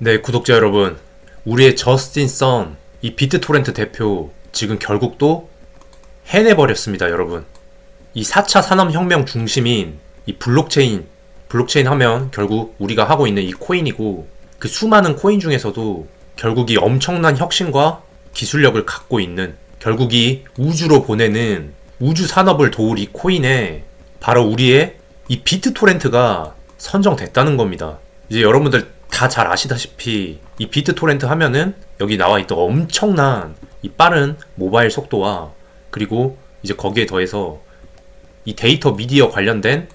네, 구독자 여러분. 우리의 저스틴 선, 이 비트 토렌트 대표, 지금 결국 또 해내버렸습니다, 여러분. 이 4차 산업혁명 중심인 이 블록체인, 블록체인 하면 결국 우리가 하고 있는 이 코인이고, 그 수많은 코인 중에서도 결국 이 엄청난 혁신과 기술력을 갖고 있는, 결국 이 우주로 보내는 우주 산업을 도울 이 코인에 바로 우리의 이 비트 토렌트가 선정됐다는 겁니다. 이제 여러분들 다 잘 아시다시피 이 비트 토렌트 하면은 여기 나와 있던 엄청난 이 빠른 모바일 속도와 그리고 이제 거기에 더해서 이 데이터 미디어 관련된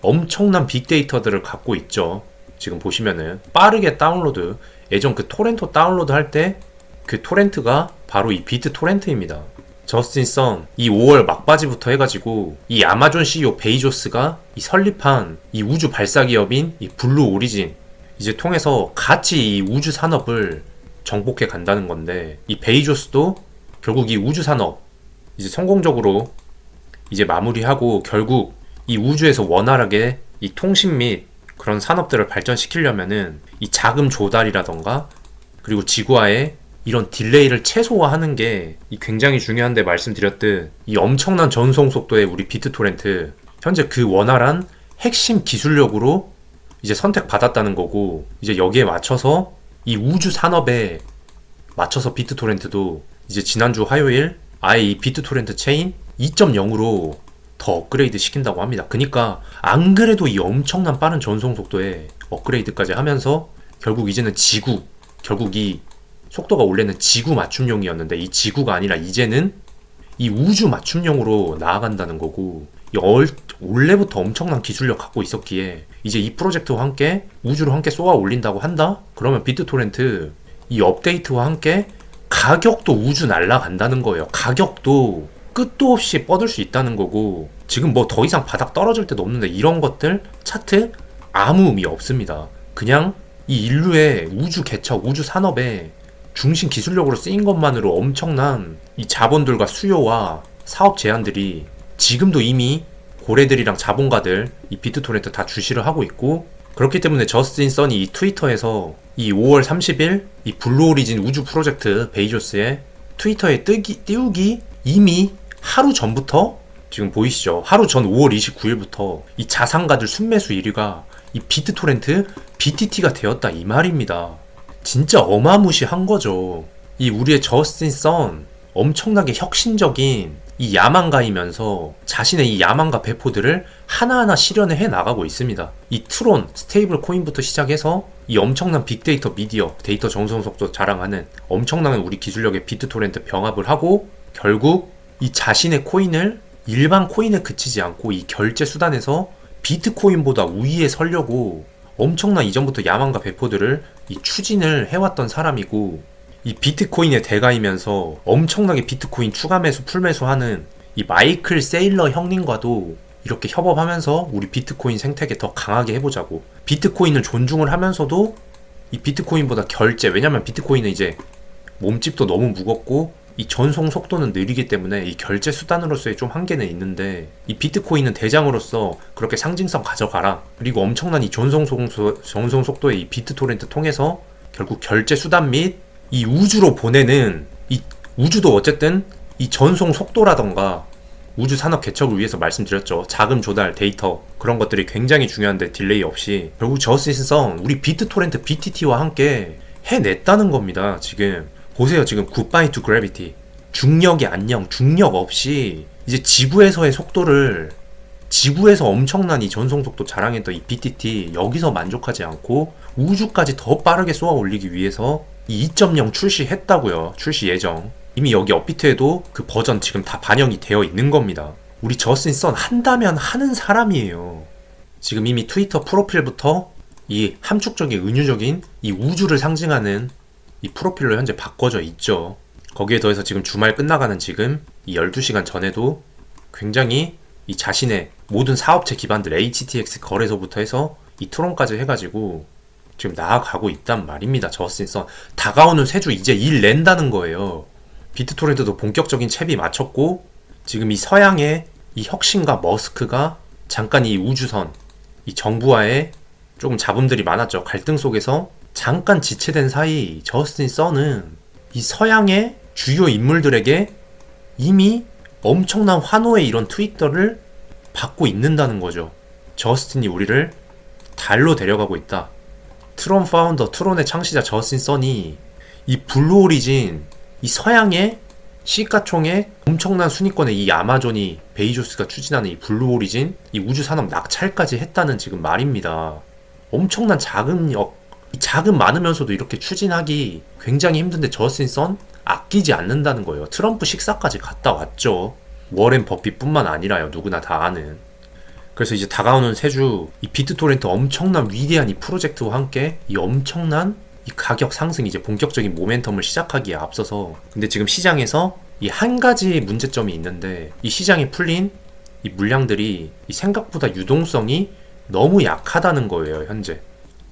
엄청난 빅데이터들을 갖고 있죠. 지금 보시면은 빠르게 다운로드 예전 그 토렌토 다운로드 할 때 그 토렌트가 바로 이 비트 토렌트입니다. 저스틴 선, 이 5월 막바지부터 해가지고 이 아마존 CEO 베이조스가 이 설립한 이 우주 발사 기업인 이 블루 오리진 이제 통해서 같이 이 우주 산업을 정복해 간다는 건데 이 베이조스도 결국 이 우주 산업 이제 성공적으로 이제 마무리하고 결국 이 우주에서 원활하게 이 통신 및 그런 산업들을 발전시키려면은 이 자금 조달이라던가 그리고 지구와의 이런 딜레이를 최소화하는 게 굉장히 중요한데 말씀드렸듯 이 엄청난 전송 속도의 우리 비트토렌트 현재 그 원활한 핵심 기술력으로 이제 선택받았다는 거고 이제 여기에 맞춰서 이 우주 산업에 맞춰서 비트토렌트도 이제 지난주 화요일 아예 이 비트토렌트 체인 2.0으로 더 업그레이드 시킨다고 합니다. 그러니까 안 그래도 이 엄청난 빠른 전송 속도에 업그레이드까지 하면서 결국 이제는 지구 결국 이 속도가 원래는 지구 맞춤용이었는데 이 지구가 아니라 이제는 이 우주 맞춤용으로 나아간다는 거고 얼, 원래부터 엄청난 기술력 갖고 있었기에 이제 이 프로젝트와 함께 우주로 함께 쏘아 올린다고 한다? 그러면 비트토렌트 이 업데이트와 함께 가격도 우주 날라간다는 거예요. 가격도 끝도 없이 뻗을 수 있다는 거고 지금 뭐 더 이상 바닥 떨어질 때도 없는데 이런 것들 차트 아무 의미 없습니다. 그냥 이 인류의 우주 개척, 우주 산업에 중심 기술력으로 쓰인 것만으로 엄청난 이 자본들과 수요와 사업 제안들이 지금도 이미 고래들이랑 자본가들 이 비트토렌트 다 주시를 하고 있고 그렇기 때문에 저스틴 선이 이 트위터에서 이 5월 30일 이 블루 오리진 우주 프로젝트 베이조스의 트위터에 뜨기, 띄우기 이미 하루 전부터 지금 보이시죠? 하루 전 5월 29일부터 이 자산가들 순매수 1위가 이 비트토렌트 BTT가 되었다 이 말입니다. 진짜 어마무시한 거죠. 이 우리의 저스틴 선 엄청나게 혁신적인 이 야망가이면서 자신의 이 야망가 배포들을 하나하나 실현을 해 나가고 있습니다. 이 트론, 스테이블 코인부터 시작해서 이 엄청난 빅데이터 미디어, 데이터 정성 속도 자랑하는 엄청난 우리 기술력의 비트토렌트 병합을 하고 결국 이 자신의 코인을 일반 코인에 그치지 않고 이 결제 수단에서 비트코인보다 우위에 서려고 엄청난 이전부터 야망과 배포들을 이 추진을 해왔던 사람이고 이 비트코인의 대가이면서 엄청나게 비트코인 추가 매수 풀매수 하는 이 마이클 세일러 형님과도 이렇게 협업하면서 우리 비트코인 생태계 더 강하게 해보자고 비트코인을 존중을 하면서도 이 비트코인보다 결제 왜냐면 비트코인은 이제 몸집도 너무 무겁고 이 전송 속도는 느리기 때문에 이 결제 수단으로서의 좀 한계는 있는데 이 비트코인은 대장으로서 그렇게 상징성 가져가라. 그리고 엄청난 이 전송, 속도, 전송 속도의 이 비트토렌트 통해서 결국 결제 수단 및 이 우주로 보내는 이 우주도 어쨌든 이 전송 속도라던가 우주 산업 개척을 위해서 말씀드렸죠. 자금 조달, 데이터 그런 것들이 굉장히 중요한데 딜레이 없이 결국 저스티스성 우리 비트토렌트 BTT와 함께 해냈다는 겁니다. 지금 보세요 지금 굿바이 투 그래비티 중력이 안녕 중력 없이 이제 지구에서의 속도를 지구에서 엄청난 이 전송 속도 자랑했던 이 BTT 여기서 만족하지 않고 우주까지 더 빠르게 쏘아 올리기 위해서 이 2.0 출시했다고요. 출시 예정. 이미 여기 업비트에도 그 버전 지금 다 반영이 되어 있는 겁니다. 우리 저스틴 선 한다면 하는 사람이에요. 지금 이미 트위터 프로필부터 이 함축적인 은유적인 이 우주를 상징하는 이 프로필로 현재 바꿔져 있죠. 거기에 더해서 지금 주말 끝나가는 지금 이 12시간 전에도 굉장히 이 자신의 모든 사업체 기반들 HTX 거래소부터 해서 이 트론까지 해가지고 지금 나아가고 있단 말입니다. 저스틴선 다가오는 세 주 이제 일 낸다는 거예요. 비트토렌트도 본격적인 챕이 마쳤고 지금 이 서양의 이 혁신과 머스크가 잠깐 이 우주선 이 정부와의 조금 잡음들이 많았죠. 갈등 속에서 잠깐 지체된 사이 저스틴 썬은 이 서양의 주요 인물들에게 이미 엄청난 환호의 이런 트위터를 받고 있는다는 거죠. 저스틴이 우리를 달로 데려가고 있다. 트론 파운더, 트론의 창시자 저스틴 썬이 이 블루 오리진, 이 서양의 시가총의 엄청난 순위권의 이 아마존이 베이조스가 추진하는 이 블루 오리진, 이 우주 산업 낙찰까지 했다는 지금 말입니다. 엄청난 자금력, 이 자금 많으면서도 이렇게 추진하기 굉장히 힘든데 저스틴 선 아끼지 않는다는 거예요. 트럼프 식사까지 갔다 왔죠. 워렌 버핏뿐만 아니라요. 누구나 다 아는. 그래서 이제 다가오는 세 주 이 비트토렌트 엄청난 위대한 이 프로젝트와 함께 이 엄청난 이 가격 상승 이제 본격적인 모멘텀을 시작하기에 앞서서 근데 지금 시장에서 이 한 가지 문제점이 있는데 이 시장에 풀린 이 물량들이 이 생각보다 유동성이 너무 약하다는 거예요 현재.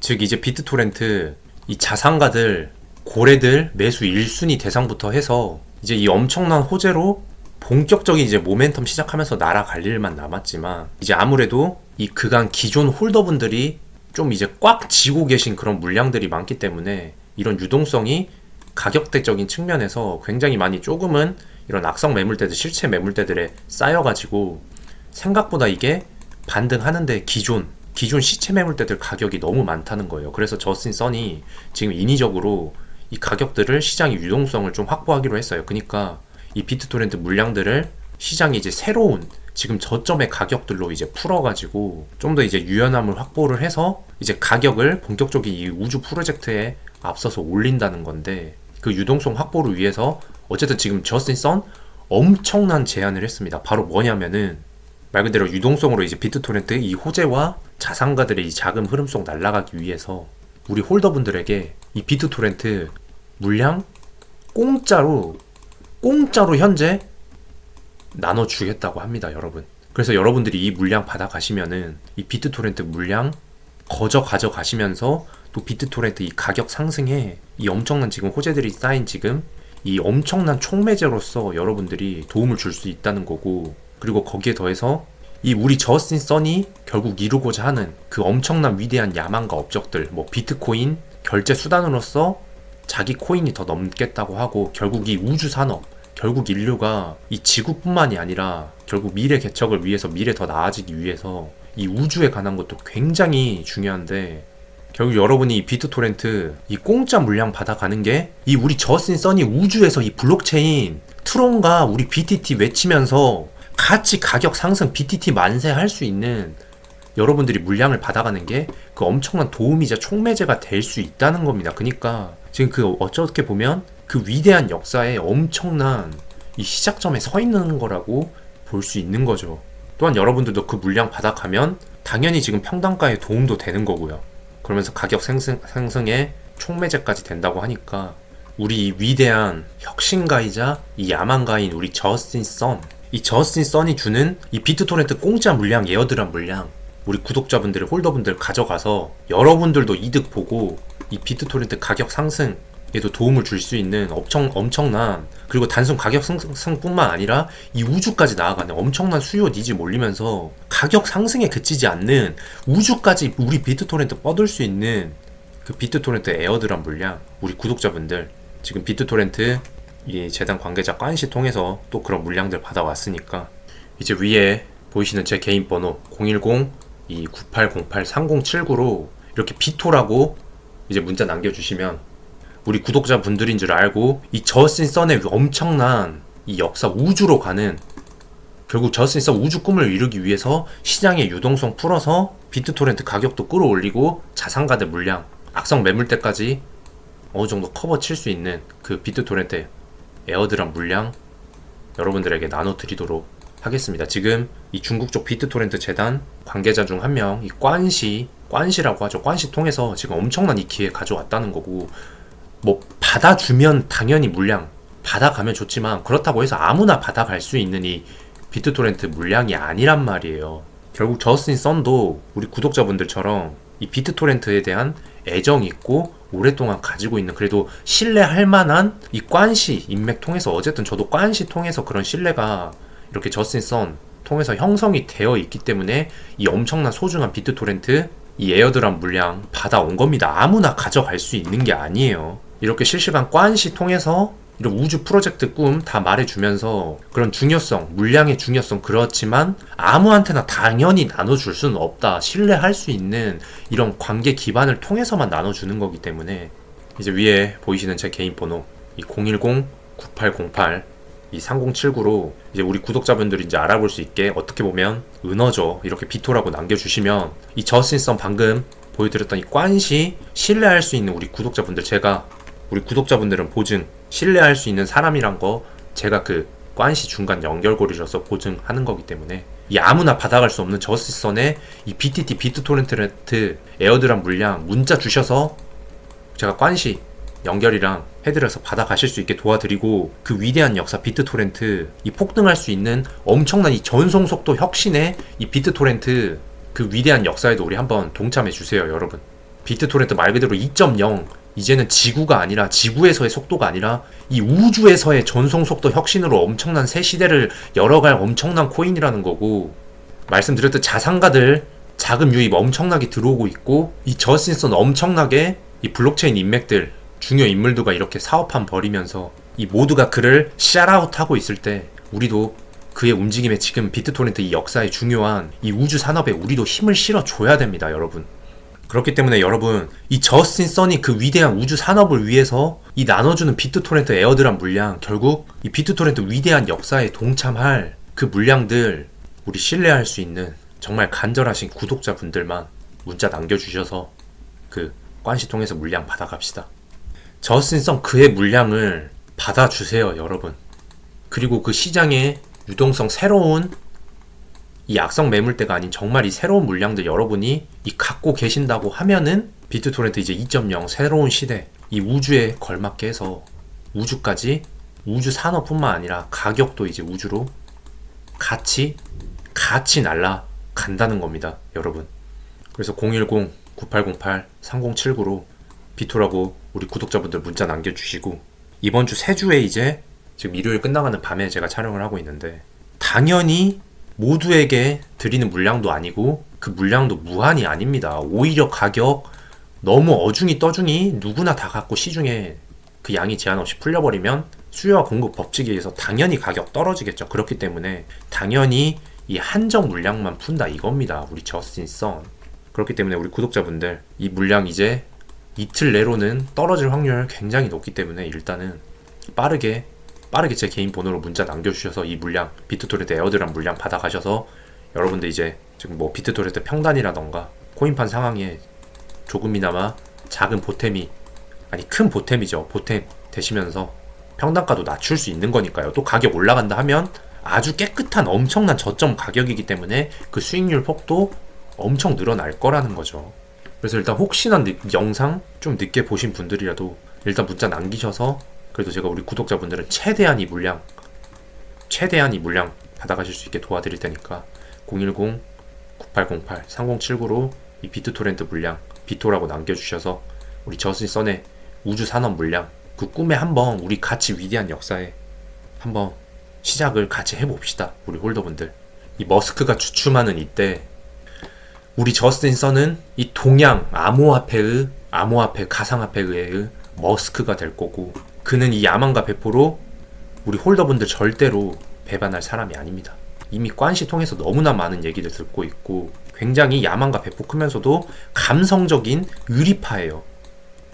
즉 이제 비트토렌트 이 자산가들 고래들 매수 1순위 대상부터 해서 이제 이 엄청난 호재로 본격적인 이제 모멘텀 시작하면서 날아갈 일만 남았지만 이제 아무래도 이 그간 기존 홀더분들이 좀 이제 꽉 쥐고 계신 그런 물량들이 많기 때문에 이런 유동성이 가격대적인 측면에서 굉장히 많이 조금은 이런 악성 매물대들 실체 매물대들에 쌓여가지고 생각보다 이게 반등하는데 기존 기존 시체 매물대들 가격이 너무 많다는 거예요. 그래서 저스틴 선이 지금 인위적으로 이 가격들을 시장의 유동성을 좀 확보하기로 했어요. 그러니까 이 비트토렌트 물량들을 시장이 이제 새로운 지금 저점의 가격들로 이제 풀어가지고 좀 더 이제 유연함을 확보를 해서 이제 가격을 본격적인 이 우주 프로젝트에 앞서서 올린다는 건데 그 유동성 확보를 위해서 어쨌든 지금 저스틴 선 엄청난 제안을 했습니다. 바로 뭐냐면은 말 그대로 유동성으로 이제 비트토렌트 이 호재와 자산가들의 이 자금 흐름 속 날아가기 위해서 우리 홀더분들에게 이 비트토렌트 물량 공짜로 공짜로 현재 나눠주겠다고 합니다, 여러분. 그래서 여러분들이 이 물량 받아가시면은 이 비트토렌트 물량 거저 가져가시면서 또 비트토렌트 이 가격 상승에 이 엄청난 지금 호재들이 쌓인 지금 이 엄청난 총매제로서 여러분들이 도움을 줄 수 있다는 거고 그리고 거기에 더해서 이 우리 저스틴 선이 결국 이루고자 하는 그 엄청난 위대한 야망과 업적들 뭐 비트코인 결제 수단으로서 자기 코인이 더 넘겠다고 하고 결국 이 우주 산업 결국 인류가 이 지구뿐만이 아니라 결국 미래 개척을 위해서 미래 더 나아지기 위해서 이 우주에 관한 것도 굉장히 중요한데 결국 여러분이 이 비트 토렌트 이 공짜 물량 받아가는 게 이 우리 저스틴 선이 우주에서 이 블록체인 트론과 우리 BTT 외치면서 같이 가격 상승 BTT 만세 할 수 있는 여러분들이 물량을 받아가는 게 그 엄청난 도움이자 촉매제가 될 수 있다는 겁니다. 그러니까 지금 그 어떻게 보면 그 위대한 역사에 엄청난 이 시작점에 서 있는 거라고 볼 수 있는 거죠. 또한 여러분들도 그 물량 받아가면 당연히 지금 평단가에 도움도 되는 거고요. 그러면서 가격 상승, 상승에 촉매제까지 된다고 하니까 우리 이 위대한 혁신가이자 이 야망가인 우리 저스틴 선, 이 저스틴 선이 주는 이 비트토렌트 공짜 물량, 에어드랍 물량, 우리 구독자분들, 홀더분들 가져가서 여러분들도 이득 보고 이 비트토렌트 가격 상승 에도 도움을 줄 수 있는 엄청 엄청난 그리고 단순 가격 상승뿐만 아니라 이 우주까지 나아가는 엄청난 수요 니즈 몰리면서 가격 상승에 그치지 않는 우주까지 우리 비트토렌트 뻗을 수 있는 그 비트토렌트 에어드랍 물량 우리 구독자분들. 지금 비트토렌트 이 재단 관계자 관시 통해서 또 그런 물량들 받아왔으니까 이제 위에 보이시는 제 개인 번호 010 9808-3079로 이렇게 비토라고 이제 문자 남겨주시면 우리 구독자분들인 줄 알고 이 저스틴 선의 엄청난 이 역사 우주로 가는 결국 저스틴 선 우주 꿈을 이루기 위해서 시장의 유동성 풀어서 비트 토렌트 가격도 끌어올리고 자산가들 물량 악성 매물대까지 어느 정도 커버 칠 수 있는 그 비트 토렌트 에어드랍 물량 여러분들에게 나눠드리도록 하겠습니다. 지금 이 중국 쪽 비트 토렌트 재단 관계자 중 한 명, 이 관시, 관시라고 하죠. 관시 통해서 지금 엄청난 이 기회 가져왔다는 거고, 뭐 받아주면 당연히 물량 받아가면 좋지만 그렇다고 해서 아무나 받아갈 수 있는 이 비트토렌트 물량이 아니란 말이에요. 결국 저스틴 썬도 우리 구독자분들처럼 이 비트토렌트에 대한 애정이 있고 오랫동안 가지고 있는 그래도 신뢰할 만한 이 관시 인맥 통해서 어쨌든 저도 관시 통해서 그런 신뢰가 이렇게 저스틴 썬 통해서 형성이 되어 있기 때문에 이 엄청난 소중한 비트토렌트 이 에어드랍 물량 받아온 겁니다. 아무나 가져갈 수 있는 게 아니에요. 이렇게 실시간 관시 통해서 이런 우주 프로젝트 꿈 다 말해주면서 그런 중요성, 물량의 중요성 그렇지만 아무한테나 당연히 나눠줄 수는 없다. 신뢰할 수 있는 이런 관계 기반을 통해서만 나눠주는 거기 때문에 이제 위에 보이시는 제 개인 번호 이 010-9808 이 3079로 이제 우리 구독자분들이 이제 알아볼 수 있게 어떻게 보면 은어죠. 이렇게 비토라고 남겨주시면 이 저스틴선 방금 보여드렸던 이 관시 신뢰할 수 있는 우리 구독자분들 제가 우리 구독자분들은 보증 신뢰할 수 있는 사람이란 거 제가 그 관시 중간 연결고리로서 보증하는 거기 때문에 이 아무나 받아갈 수 없는 저스티선에 이 BTT 비트토렌트 에어드랍 물량 문자 주셔서 제가 관시 연결이랑 해드려서 받아가실 수 있게 도와드리고 그 위대한 역사 비트토렌트 이 폭등할 수 있는 엄청난 이 전송 속도 혁신의 이 비트토렌트 그 위대한 역사에도 우리 한번 동참해 주세요 여러분. 비트토렌트 말 그대로 2.0 이제는 지구가 아니라 지구에서의 속도가 아니라 이 우주에서의 전송 속도 혁신으로 엄청난 새 시대를 열어갈 엄청난 코인이라는 거고 말씀드렸듯 자산가들 자금 유입 엄청나게 들어오고 있고 이 저스틴선 엄청나게 이 블록체인 인맥들 중요 인물들과 이렇게 사업한 벌이면서 이 모두가 그를 샤라웃하고 있을 때 우리도 그의 움직임에 지금 비트토렌트 이 역사의 중요한 이 우주 산업에 우리도 힘을 실어 줘야 됩니다, 여러분. 그렇기 때문에 여러분 이 저스틴 선이 그 위대한 우주 산업을 위해서 이 나눠주는 비트토렌트 에어드랍 물량 결국 이 비트토렌트 위대한 역사에 동참할 그 물량들 우리 신뢰할 수 있는 정말 간절하신 구독자분들만 문자 남겨주셔서 그 관시 통해서 물량 받아갑시다. 저스틴 선 그의 물량을 받아주세요 여러분. 그리고 그 시장에 유동성 새로운 이 악성 매물대가 아닌 정말 이 새로운 물량들 여러분이 이 갖고 계신다고 하면은 비트토렌트 이제 2.0 새로운 시대 이 우주에 걸맞게 해서 우주까지 우주 산업뿐만 아니라 가격도 이제 우주로 같이 같이 날라 간다는 겁니다, 여러분. 그래서 010-9808-3079로 비토라고 우리 구독자분들 문자 남겨주시고 이번 주 세 주에 이제 지금 일요일 끝나가는 밤에 제가 촬영을 하고 있는데 당연히 모두에게 드리는 물량도 아니고 그 물량도 무한이 아닙니다. 오히려 가격 너무 어중이 떠중이 누구나 다 갖고 시중에 그 양이 제한 없이 풀려버리면 수요와 공급 법칙에 의해서 당연히 가격 떨어지겠죠. 그렇기 때문에 당연히 이 한정 물량만 푼다 이겁니다. 우리 저스틴 선. 그렇기 때문에 우리 구독자분들 이 물량 이제 이틀 내로는 떨어질 확률 굉장히 높기 때문에 일단은 빠르게 빠르게 제 개인 번호로 문자 남겨주셔서 이 물량 비트토레트 에어드랍 물량 받아가셔서 여러분들 이제 지금 뭐 비트토레트 평단이라던가 코인판 상황에 조금이나마 작은 보탬이 아니 큰 보탬이죠. 보탬 되시면서 평단가도 낮출 수 있는 거니까요. 또 가격 올라간다 하면 아주 깨끗한 엄청난 저점 가격이기 때문에 그 수익률 폭도 엄청 늘어날 거라는 거죠. 그래서 일단 혹시나 영상 좀 늦게 보신 분들이라도 일단 문자 남기셔서 그래도 제가 우리 구독자분들은 최대한 이 물량 최대한 이 물량 받아가실 수 있게 도와드릴 테니까 010-9808-3079로 이 비트토렌트 물량 비토라고 남겨주셔서 우리 저스틴 선의 우주 산업 물량 그 꿈에 한번 우리 같이 위대한 역사에 한번 시작을 같이 해봅시다 우리 홀더분들. 이 머스크가 주춤하는 이때 우리 저스틴 선은 이 동양 암호화폐의 암호화폐 가상화폐에 의해 머스크가 될 거고 그는 이 야망과 배포로 우리 홀더분들 절대로 배반할 사람이 아닙니다. 이미 관시 통해서 너무나 많은 얘기를 듣고 있고 굉장히 야망과 배포 크면서도 감성적인 유리파예요.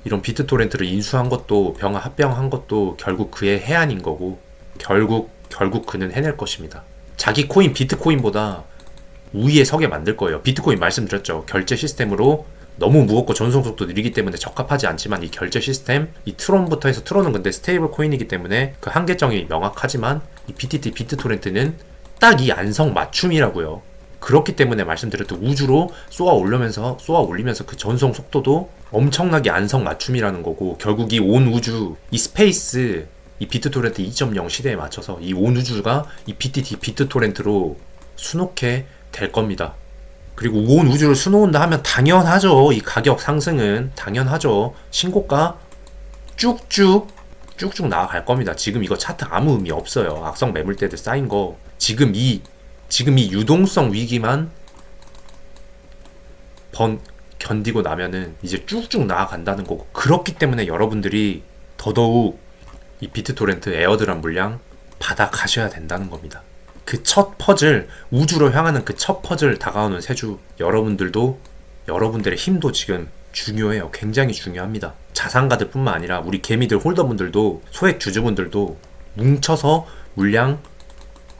이런 비트 토렌트를 인수한 것도 병화 합병한 것도 결국 그의 해안인 거고 결국 결국 그는 해낼 것입니다. 자기 코인 비트코인보다 우위에 서게 만들 거예요. 비트코인 말씀드렸죠. 결제 시스템으로 너무 무겁고 전송 속도 느리기 때문에 적합하지 않지만 이 결제 시스템, 이 트론부터 해서 트론은 근데 스테이블 코인이기 때문에 그 한계점이 명확하지만 이 BTT 비트토렌트는 딱 이 안성 맞춤이라고요. 그렇기 때문에 말씀드렸듯 우주로 쏘아 올리면서 쏘아 올리면서 그 전송 속도도 엄청나게 안성 맞춤이라는 거고 결국 이 온 우주 이 스페이스 이 비트토렌트 2.0 시대에 맞춰서 이 온 우주가 이 BTT 비트토렌트로 수놓게 될 겁니다. 그리고 온 우주를 수놓은다 하면 당연하죠. 이 가격 상승은 당연하죠. 신고가 쭉쭉 쭉쭉 나아갈 겁니다. 지금 이거 차트 아무 의미 없어요. 악성 매물대들 쌓인 거 지금 이 지금 이 유동성 위기만 번 견디고 나면은 이제 쭉쭉 나아간다는 거고 그렇기 때문에 여러분들이 더더욱 이 비트토렌트 에어드랍 물량 받아 가셔야 된다는 겁니다. 그 첫 퍼즐 우주로 향하는 그 첫 퍼즐 다가오는 세주 여러분들도 여러분들의 힘도 지금 중요해요. 굉장히 중요합니다. 자산가들뿐만 아니라 우리 개미들 홀더분들도 소액 주주분들도 뭉쳐서 물량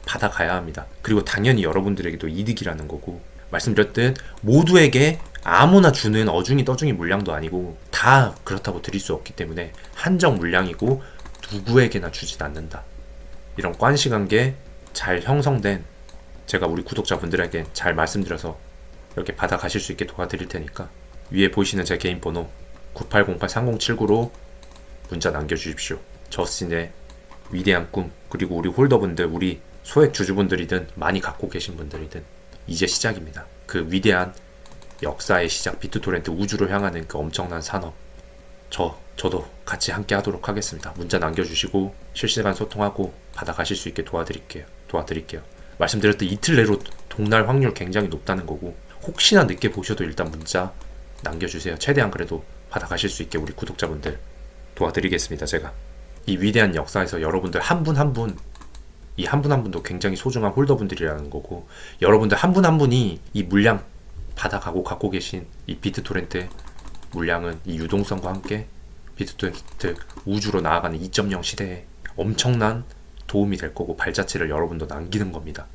받아가야 합니다. 그리고 당연히 여러분들에게도 이득이라는 거고 말씀드렸듯 모두에게 아무나 주는 어중이 떠중이 물량도 아니고 다 그렇다고 드릴 수 없기 때문에 한정 물량이고 누구에게나 주진 않는다. 이런 관시 관계 잘 형성된 제가 우리 구독자분들에게 잘 말씀드려서 이렇게 받아 가실 수 있게 도와드릴 테니까 위에 보이시는 제 개인 번호 9808-3079로 문자 남겨주십시오. 저스틴의 위대한 꿈 그리고 우리 홀더분들 우리 소액 주주분들이든 많이 갖고 계신 분들이든 이제 시작입니다. 그 위대한 역사의 시작 비트토렌트 우주로 향하는 그 엄청난 산업 저 저도 같이 함께 하도록 하겠습니다. 문자 남겨주시고 실시간 소통하고 받아가실 수 있게 도와드릴게요. 도와드릴게요. 말씀드렸듯 이틀 내로 동날 확률 굉장히 높다는 거고 혹시나 늦게 보셔도 일단 문자 남겨주세요. 최대한 그래도 받아가실 수 있게 우리 구독자분들 도와드리겠습니다. 제가 이 위대한 역사에서 여러분들 한 분 한 분 이 한 분 한 분도 굉장히 소중한 홀더분들이라는 거고 여러분들 한 분한 분이 이 물량 받아가고 갖고 계신 이 비트토렌트 물량은 이 유동성과 함께 비트토렌트 우주로 나아가는 2.0 시대에 엄청난 도움이 될 거고 발자취를 여러분도 남기는 겁니다.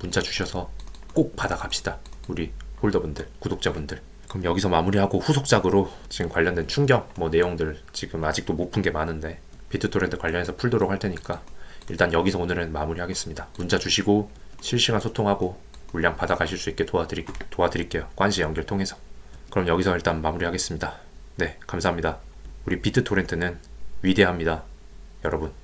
문자 주셔서 꼭 받아갑시다. 우리 홀더분들, 구독자분들. 그럼 여기서 마무리하고 후속작으로 지금 관련된 충격 뭐 내용들 지금 아직도 못 푼 게 많은데 비트토렌트 관련해서 풀도록 할 테니까 일단 여기서 오늘은 마무리하겠습니다. 문자 주시고 실시간 소통하고 물량 받아가실 수 있게 도와드리, 도와드릴게요. 관시 연결 통해서. 그럼 여기서 일단 마무리하겠습니다. 네, 감사합니다. 우리 비트토렌트는 위대합니다. 여러분.